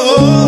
সুখ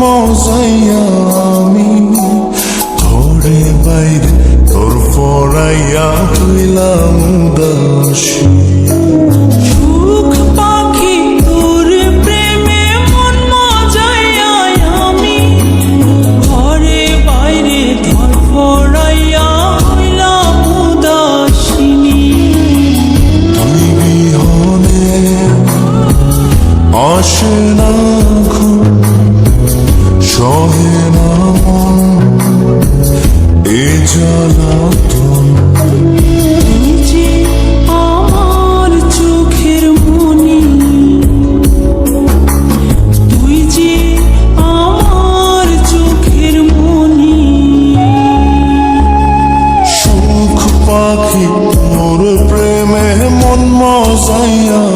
মজাইয়া আমি ঘরে বাইরে তোর পড়াইয়া হইলাম দাসী সুখ সহে না মন এ জ্বালাতন আমার চোখের মনি, তুই যে আমার চোখের মনি। সুখ পাখি মোর প্রেমে মন মজাইয়া।